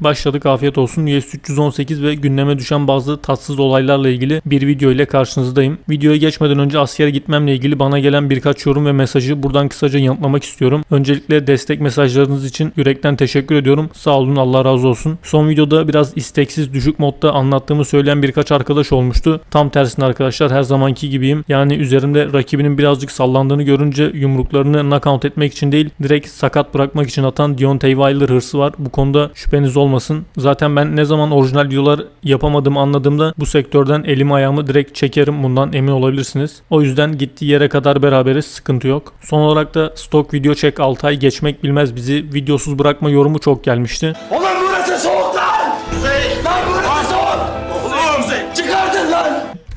Başladık afiyet olsun. US 318 ve gündeme düşen bazı tatsız olaylarla ilgili bir video ile karşınızdayım. Videoya geçmeden önce askere gitmemle ilgili bana gelen birkaç yorum ve mesajı buradan kısaca yanıtlamak istiyorum. Öncelikle destek mesajlarınız için yürekten teşekkür ediyorum. Sağ olun Allah razı olsun. Son videoda biraz isteksiz düşük modda anlattığımı söyleyen birkaç arkadaş olmuştu. Tam tersine arkadaşlar her zamanki gibiyim. Yani üzerimde rakibinin birazcık sallandığını görünce yumruklarını knockout etmek için değil direkt sakat bırakmak için atan Deontay Wilder hırsı var. Bu konuda şüpheniz olmasın. Zaten ben ne zaman orijinal videolar yapamadığımı anladığımda bu sektörden elimi ayağımı direkt çekerim. Bundan emin olabilirsiniz. O yüzden gittiği yere kadar beraberiz. Sıkıntı yok. Son olarak da stok video çek 6 ay geçmek bilmez bizi videosuz bırakma yorumu çok gelmişti. Oğlum burası soğuk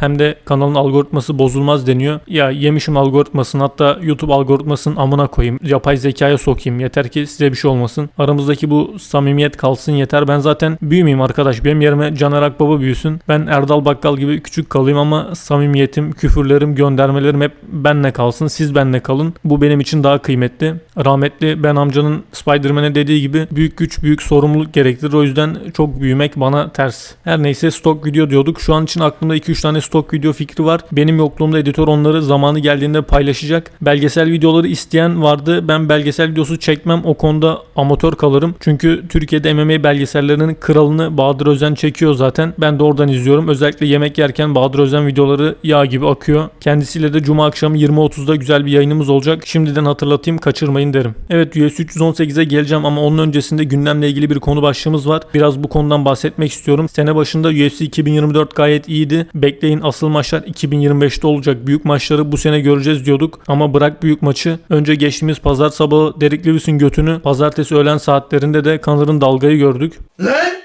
Hem de kanalın algoritması bozulmaz deniyor. Ya yemişim algoritmasını hatta YouTube algoritmasının amına koyayım. Yapay zekaya sokayım. Yeter ki size bir şey olmasın. Aramızdaki bu samimiyet kalsın yeter. Ben zaten büyümeyeyim arkadaş. Benim yerime Caner Akbaba büyüsün. Ben Erdal Bakkal gibi küçük kalayım ama samimiyetim, küfürlerim, göndermelerim hep benle kalsın. Siz benle kalın. Bu benim için daha kıymetli. Rahmetli Ben amcanın Spider-Man'e dediği gibi büyük güç büyük sorumluluk gerektirir. O yüzden çok büyümek bana ters. Her neyse stok video diyorduk. Şu an için aklımda 2-3 tane stok video fikri var. Benim yokluğumda editör onları zamanı geldiğinde paylaşacak. Belgesel videoları isteyen vardı. Ben belgesel videosu çekmem. O konuda amatör kalırım. Çünkü Türkiye'de MMA belgesellerinin kralını Bahadır Özen çekiyor zaten. Ben de oradan izliyorum. Özellikle yemek yerken Bahadır Özen videoları yağ gibi akıyor. Kendisiyle de cuma akşamı 20.30'da güzel bir yayınımız olacak. Şimdiden hatırlatayım kaçırmayın derim. Evet UFC 318'e geleceğim ama onun öncesinde gündemle ilgili bir konu başlığımız var. Biraz bu konudan bahsetmek istiyorum. Sene başında UFC 2024 gayet iyiydi. Bekleyin asıl maçlar 2025'te olacak. Büyük maçları bu sene göreceğiz diyorduk. Ama bırak büyük maçı. Önce geçtiğimiz pazar sabahı Derek Lewis'in götünü, pazartesi öğlen saatlerinde de Connor'ın dalgayı gördük. Lan!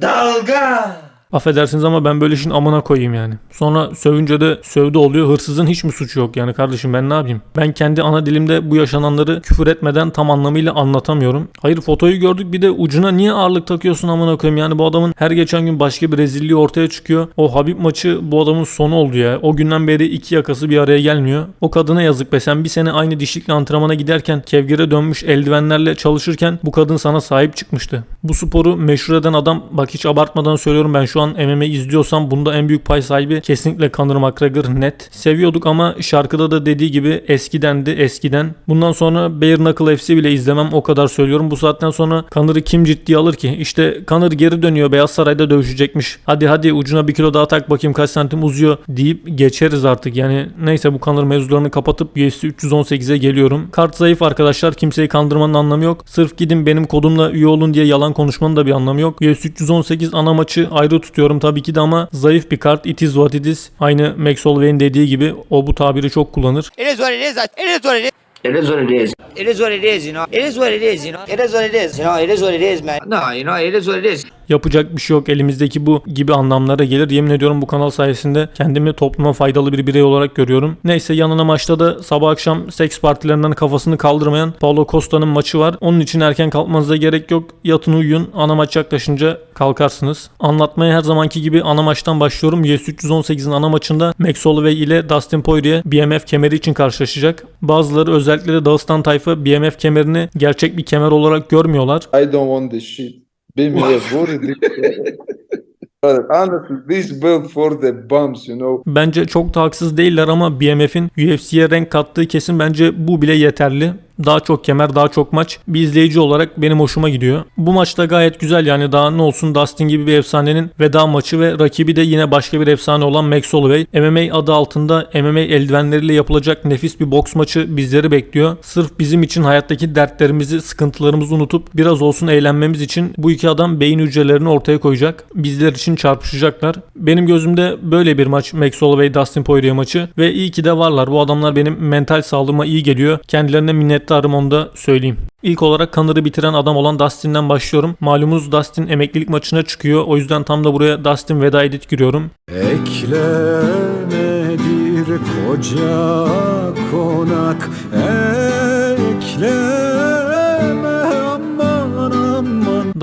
Dalga! Affedersiniz ama ben böyle işin amına koyayım yani. Sonra sövünce de sövdü oluyor. Hırsızın hiç mi suçu yok yani kardeşim ben ne yapayım? Ben kendi ana dilimde bu yaşananları küfür etmeden tam anlamıyla anlatamıyorum. Hayır fotoyu gördük bir de ucuna niye ağırlık takıyorsun amına koyayım? Yani bu adamın her geçen gün başka bir rezilliği ortaya çıkıyor. O Habib maçı bu adamın sonu oldu ya. O günden beri iki yakası bir araya gelmiyor. O kadına yazık be sen bir sene aynı dişlikle antrenmana giderken kevgire dönmüş eldivenlerle çalışırken bu kadın sana sahip çıkmıştı. Bu sporu meşhur eden adam bak hiç abartmadan söylüyorum ben şu an MMA izliyorsam bunda en büyük pay sahibi kesinlikle Conor McGregor net. Seviyorduk ama şarkıda da dediği gibi eskidendi eskiden. Bundan sonra Bare Knuckle FC bile izlemem o kadar söylüyorum. Bu saatten sonra Conor'ı kim ciddiye alır ki? İşte Conor geri dönüyor Beyaz Saray'da dövüşecekmiş. Hadi hadi ucuna bir kilo daha tak bakayım kaç santim uzuyor deyip geçeriz artık. Yani neyse bu Conor mevzularını kapatıp UFC 318'e geliyorum. Kart zayıf arkadaşlar kimseyi kandırmanın anlamı yok. Sırf gidin benim kodumla üye olun diye yalan konuşmanın da bir anlamı yok. UFC 318 ana maçı ayrı tutuyorum tabii ki de ama zayıf bir kart. It is what it is. Aynı Max Holloway'in dediği gibi o bu tabiri çok kullanır. It is what it is. It is what it is. It is what it is. It is what it is, you know. It is what it is, you know. It is what it is, you know. It is what it is, man. No, you know, it is what it is. Yapacak bir şey yok elimizdeki bu gibi anlamlara gelir. Yemin ediyorum bu kanal sayesinde kendimi topluma faydalı bir birey olarak görüyorum. Neyse yanına maçta da sabah akşam seks partilerinden kafasını kaldırmayan Paulo Costa'nın maçı var. Onun için erken kalkmanıza gerek yok. Yatın uyuyun. Ana maç yaklaşınca kalkarsınız. Anlatmaya her zamanki gibi ana maçtan başlıyorum. UFC 318'in ana maçında Max Holloway ile Dustin Poirier BMF kemeri için karşılaşacak. Bazıları özellikle de Dağıstan tayfa BMF kemerini gerçek bir kemer olarak görmüyorlar. I don't want this shit. You know. Bence çok da haksız değiller ama BMF'in UFC'ye renk kattığı kesin bence bu bile yeterli. Daha çok kemer, daha çok maç. Bir izleyici olarak benim hoşuma gidiyor. Bu maçta gayet güzel yani daha ne olsun Dustin gibi bir efsanenin veda maçı ve rakibi de yine başka bir efsane olan Max Holloway. MMA adı altında MMA eldivenleriyle yapılacak nefis bir boks maçı bizleri bekliyor. Sırf bizim için hayattaki dertlerimizi, sıkıntılarımızı unutup biraz olsun eğlenmemiz için bu iki adam beyin hücrelerini ortaya koyacak. Bizler için çarpışacaklar. Benim gözümde böyle bir maç Max Holloway Dustin Poirier maçı ve iyi ki de varlar. Bu adamlar benim mental sağlığıma iyi geliyor. Kendilerine minnettarım onu da söyleyeyim. İlk olarak Connor'ı bitiren adam olan Dustin'den başlıyorum. Malumunuz Dustin emeklilik maçına çıkıyor. O yüzden tam da buraya Dustin veda edit giriyorum. Eklenedir koca konak Ekleme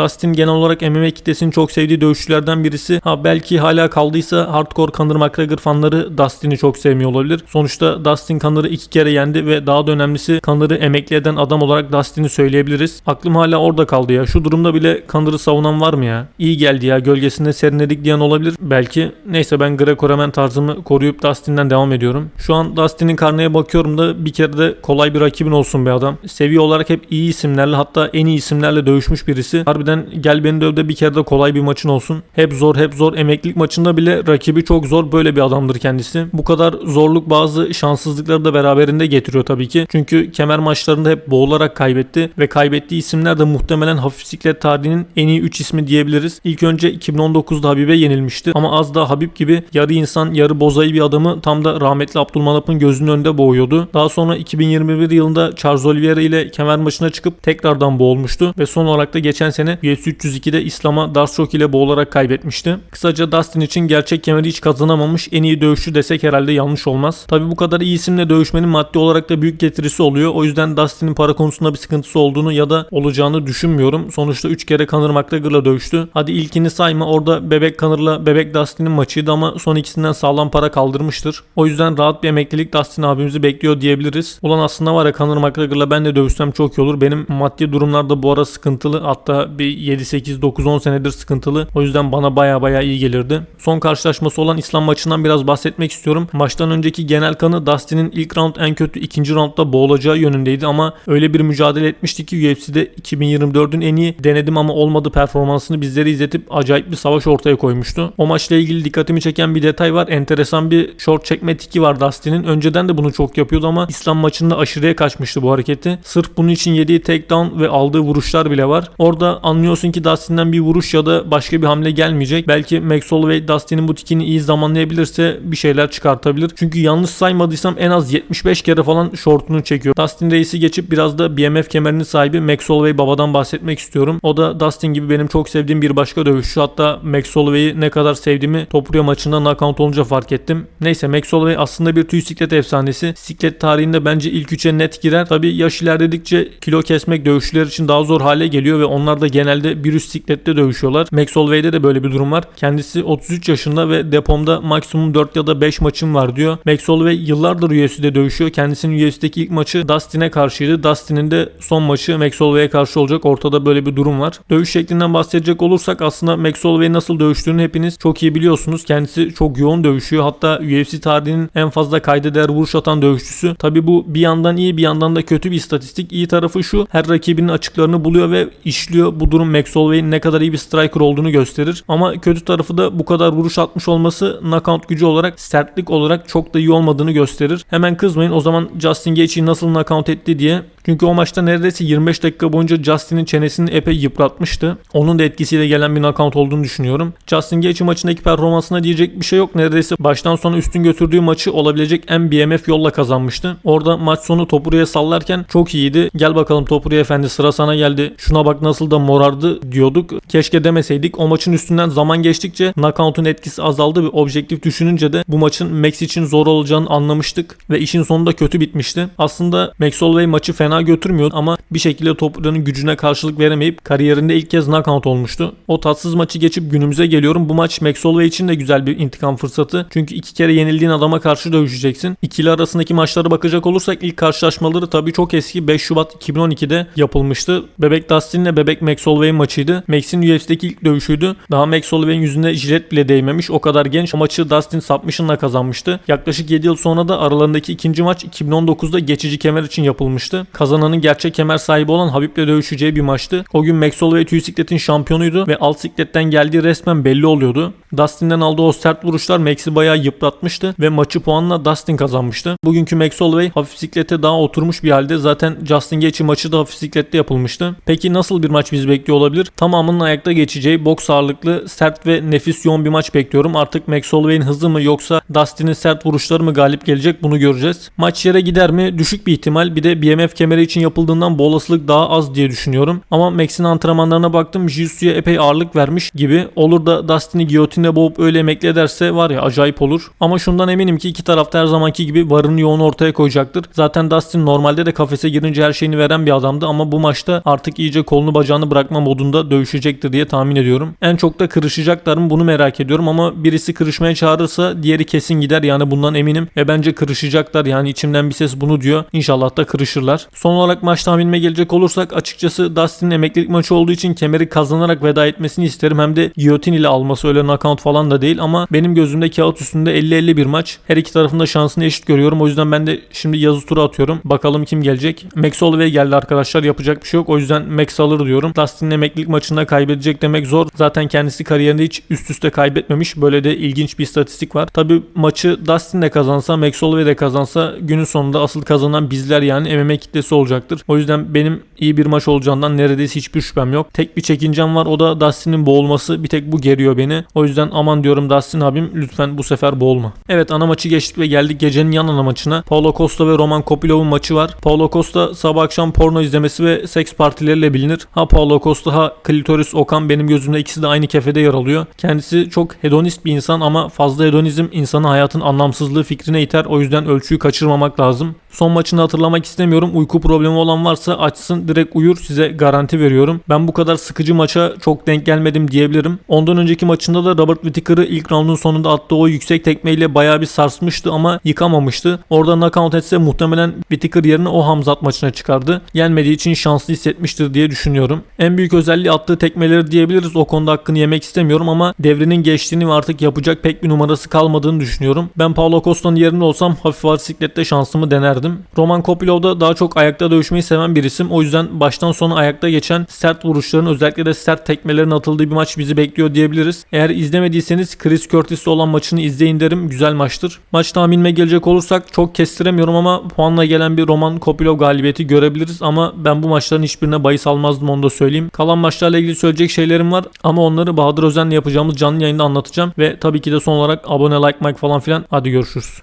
Dustin genel olarak MMA kitlesinin çok sevdiği dövüşçülerden birisi. Ha belki hala kaldıysa hardcore Conor McGregor fanları Dustin'i çok sevmiyor olabilir. Sonuçta Dustin Conor'ı iki kere yendi ve daha da önemlisi Conor'ı emekli eden adam olarak Dustin'i söyleyebiliriz. Aklım hala orada kaldı ya. Şu durumda bile Conor'ı savunan var mı ya? İyi geldi ya gölgesinde serinledik diyen olabilir. Belki. Neyse ben Greco-Roman tarzımı koruyup Dustin'den devam ediyorum. Şu an Dustin'in karneye bakıyorum da bir kere de kolay bir rakibin olsun be adam. Seviye olarak hep iyi isimlerle hatta en iyi isimlerle dövüşmüş birisi. Harbiden gel beni döv de bir kere de kolay bir maçın olsun. Hep zor hep zor. Emeklilik maçında bile rakibi çok zor. Böyle bir adamdır kendisi. Bu kadar zorluk bazı şanssızlıkları da beraberinde getiriyor tabii ki. Çünkü kemer maçlarında hep boğularak kaybetti ve kaybettiği isimler de muhtemelen hafif siklet tarihinin en iyi 3 ismi diyebiliriz. İlk önce 2019'da Habib'e yenilmişti ama az daha Habib gibi yarı insan yarı bozayı bir adamı tam da rahmetli Abdülmanap'ın gözünün önünde boğuyordu. Daha sonra 2021 yılında Charles Oliveira ile kemer maçına çıkıp tekrardan boğulmuştu ve son olarak da geçen sene UFC 302'de İslam'a Darshok ile boğularak kaybetmişti. Kısaca Dustin için gerçek kemeri hiç kazanamamış en iyi dövüşçü desek herhalde yanlış olmaz. Tabi bu kadar iyi isimle dövüşmenin maddi olarak da büyük getirisi oluyor. O yüzden Dustin'in para konusunda bir sıkıntısı olduğunu ya da olacağını düşünmüyorum. Sonuçta 3 kere Conor McGregor'la dövüştü. Hadi ilkini sayma orada bebek Connor'la bebek Dustin'in maçıydı ama son ikisinden sağlam para kaldırmıştır. O yüzden rahat bir emeklilik Dustin abimizi bekliyor diyebiliriz. Ulan aslında var ya Conor McGregor'la ben de dövüşsem çok iyi olur. Benim maddi durumlarda bu ara sıkıntılı. Hatta bir 7 8 9 10 senedir sıkıntılı. O yüzden bana baya baya iyi gelirdi. Son karşılaşması olan İslam maçından biraz bahsetmek istiyorum. Maçtan önceki genel kanı Dustin'in ilk round en kötü ikinci roundda boğulacağı yönündeydi ama öyle bir mücadele etmişti ki UFC'de 2024'ün en iyi denedim ama olmadı performansını bizlere izletip acayip bir savaş ortaya koymuştu. O maçla ilgili dikkatimi çeken bir detay var. Enteresan bir short çekme tiki var Dustin'in. Önceden de bunu çok yapıyordu ama İslam maçında aşırıya kaçmıştı bu hareketi. Sırf bunun için yediği takedown ve aldığı vuruşlar bile var. Orada anlıyorsun ki Dustin'den bir vuruş ya da başka bir hamle gelmeyecek. Belki Max Holloway Dustin'in bu tikini iyi zamanlayabilirse bir şeyler çıkartabilir. Çünkü yanlış saymadıysam en az 75 kere falan shortunu çekiyor. Dustin Reis'i geçip biraz da BMF kemerinin sahibi Max Holloway babadan bahsetmek istiyorum. O da Dustin gibi benim çok sevdiğim bir başka dövüşçü. Hatta Max Holloway'i ne kadar sevdiğimi Topuria maçında knockout olunca fark ettim. Neyse Max Holloway aslında bir tüy siklet efsanesi. Siklet tarihinde bence ilk üçe net girer. Tabi yaş ilerledikçe kilo kesmek dövüşçüler için daha zor hale geliyor ve onlar da genelde bir üst siklette dövüşüyorlar. Max Holloway'de de böyle bir durum var. Kendisi 33 yaşında ve depomda maksimum 4 ya da 5 maçım var diyor. Max Holloway yıllardır UFC'de dövüşüyor. Kendisinin UFC'deki ilk maçı Dustin'e karşıydı. Dustin'in de son maçı Max Holloway'e karşı olacak. Ortada böyle bir durum var. Dövüş şeklinden bahsedecek olursak aslında Max Holloway nasıl dövüştüğünü hepiniz çok iyi biliyorsunuz. Kendisi çok yoğun dövüşüyor. Hatta UFC tarihinin en fazla kayda değer vuruş atan dövüşçüsü. Tabi bu bir yandan iyi bir yandan da kötü bir istatistik. İyi tarafı şu her rakibinin açıklarını buluyor ve işliyor. Bu durum Max Holloway'in ne kadar iyi bir striker olduğunu gösterir. Ama kötü tarafı da bu kadar vuruş atmış olması knockout gücü olarak sertlik olarak çok da iyi olmadığını gösterir. Hemen kızmayın o zaman Justin Gaethje'yi nasıl knockout etti diye çünkü o maçta neredeyse 25 dakika boyunca Justin'in çenesini epey yıpratmıştı. Onun da etkisiyle gelen bir knockout olduğunu düşünüyorum. Justin Gaethje maçındaki performansına diyecek bir şey yok. Neredeyse baştan sona üstün götürdüğü maçı olabilecek en BMF yolla kazanmıştı. Orada maç sonu Topuru'ya sallarken çok iyiydi. Gel bakalım Topuru efendi sıra sana geldi. Şuna bak nasıl da morardı diyorduk. Keşke demeseydik. O maçın üstünden zaman geçtikçe knockout'un etkisi azaldı ve objektif düşününce de bu maçın Max için zor olacağını anlamıştık ve işin sonunda kötü bitmişti. Aslında Max Holloway maçı fena götürmüyor ama bir şekilde Topuru'nun gücüne karşılık veremeyip kariyerinde ilk kez knockout olmuştu. O tatsız maçı geçip günümüze geliyorum. Bu maç Max Holloway için de güzel bir intikam fırsatı. Çünkü iki kere yenildiğin adama karşı dövüşeceksin. İkili arasındaki maçlara bakacak olursak ilk karşılaşmaları tabii çok eski 5 Şubat 2012'de yapılmıştı. Bebek Dustin ile Bebek Max Holloway maçıydı. Max'in UFC'deki ilk dövüşüydü. Daha Max Holloway'in yüzünde jilet bile değmemiş. O kadar genç. O maçı Dustin submission'la kazanmıştı. Yaklaşık 7 yıl sonra da aralarındaki ikinci maç 2019'da geçici kemer için yapılmıştı. Kazananın gerçek kemer sahibi olan Habib'le dövüşeceği bir maçtı. O gün Max Holloway tüy sikletin şampiyonuydu ve alt sikletten geldiği resmen belli oluyordu. Dustin'den aldığı o sert vuruşlar Max'i bayağı yıpratmıştı ve maçı puanla Dustin kazanmıştı. Bugünkü Max Holloway hafif siklete daha oturmuş bir halde. Zaten Justin Gaethje maçı da hafif siklette yapılmıştı. Peki nasıl bir maç bizi bekliyor olabilir? Tamamının ayakta geçeceği boks ağırlıklı, sert ve nefis yoğun bir maç bekliyorum. Artık Max Holloway'in hızı mı yoksa Dustin'in sert vuruşları mı galip gelecek bunu göreceğiz. Maç yere gider mi? Düşük bir ihtimal. Bir de BMF kemeri kemeri için yapıldığından bu olasılık daha az diye düşünüyorum. Ama Max'in antrenmanlarına baktım. Jiu-Jitsu'ya epey ağırlık vermiş gibi. Olur da Dustin'i giyotinle boğup öyle emekli ederse var ya acayip olur. Ama şundan eminim ki iki tarafta her zamanki gibi varını yoğunu ortaya koyacaktır. Zaten Dustin normalde de kafese girince her şeyini veren bir adamdı ama bu maçta artık iyice kolunu bacağını bırakma modunda dövüşecektir diye tahmin ediyorum. En çok da kırışacaklar mı bunu merak ediyorum ama birisi kırışmaya çağırırsa diğeri kesin gider yani bundan eminim ve bence kırışacaklar yani içimden bir ses bunu diyor. İnşallah da kırışırlar. Son olarak maç tahminime gelecek olursak açıkçası Dustin'in emeklilik maçı olduğu için kemeri kazanarak veda etmesini isterim. Hem de giyotin ile alması öyle knockout falan da değil ama benim gözümde kağıt üstünde 50-50 bir maç. Her iki tarafında şansını eşit görüyorum. O yüzden ben de şimdi yazı turu atıyorum. Bakalım kim gelecek. Max Holloway geldi arkadaşlar. Yapacak bir şey yok. O yüzden Max alır diyorum. Dustin'in emeklilik maçında kaybedecek demek zor. Zaten kendisi kariyerinde hiç üst üste kaybetmemiş. Böyle de ilginç bir istatistik var. Tabi maçı Dustin de kazansa, Max Holloway de kazansa günün sonunda asıl kazanan bizler yani MMA kitlesi olacaktır. O yüzden benim iyi bir maç olacağından neredeyse hiçbir şüphem yok. Tek bir çekincem var. O da Dustin'in boğulması. Bir tek bu geriyor beni. O yüzden aman diyorum Dustin abim lütfen bu sefer boğulma. Evet ana maçı geçtik ve geldik gecenin yan ana maçına. Paulo Costa ve Roman Kopilov'un maçı var. Paulo Costa sabah akşam porno izlemesi ve seks partileriyle bilinir. Ha Paulo Costa ha Clitoris Okan benim gözümde ikisi de aynı kefede yer alıyor. Kendisi çok hedonist bir insan ama fazla hedonizm insanı hayatın anlamsızlığı fikrine iter. O yüzden ölçüyü kaçırmamak lazım. Son maçını hatırlamak istemiyorum. Uyku problemi olan varsa açsın direkt uyur size garanti veriyorum. Ben bu kadar sıkıcı maça çok denk gelmedim diyebilirim. Ondan önceki maçında da Robert Whittaker'ı ilk roundun sonunda attığı o yüksek tekmeyle bayağı bir sarsmıştı ama yıkamamıştı. Orada knockout etse muhtemelen Whittaker yerine o Hamzat maçına çıkardı. Yenmediği için şanslı hissetmiştir diye düşünüyorum. En büyük özelliği attığı tekmeleri diyebiliriz. O konuda hakkını yemek istemiyorum ama devrinin geçtiğini ve artık yapacak pek bir numarası kalmadığını düşünüyorum. Ben Paulo Costa'nın yerinde olsam hafif ağır siklette şansımı denerdim. Roman Kopilov da daha çok ayakta dövüşmeyi seven bir isim. O yüzden baştan sona ayakta geçen sert vuruşların özellikle de sert tekmelerin atıldığı bir maç bizi bekliyor diyebiliriz. Eğer izlemediyseniz Chris Curtis'le olan maçını izleyin derim. Güzel maçtır. Maç tahminime gelecek olursak çok kestiremiyorum ama puanla gelen bir Roman Kopilov galibiyeti görebiliriz ama ben bu maçların hiçbirine bahis almazdım onu da söyleyeyim. Kalan maçlarla ilgili söyleyecek şeylerim var ama onları Bahadır Özen'le yapacağımız canlı yayında anlatacağım ve tabii ki de son olarak abone like like falan filan hadi görüşürüz.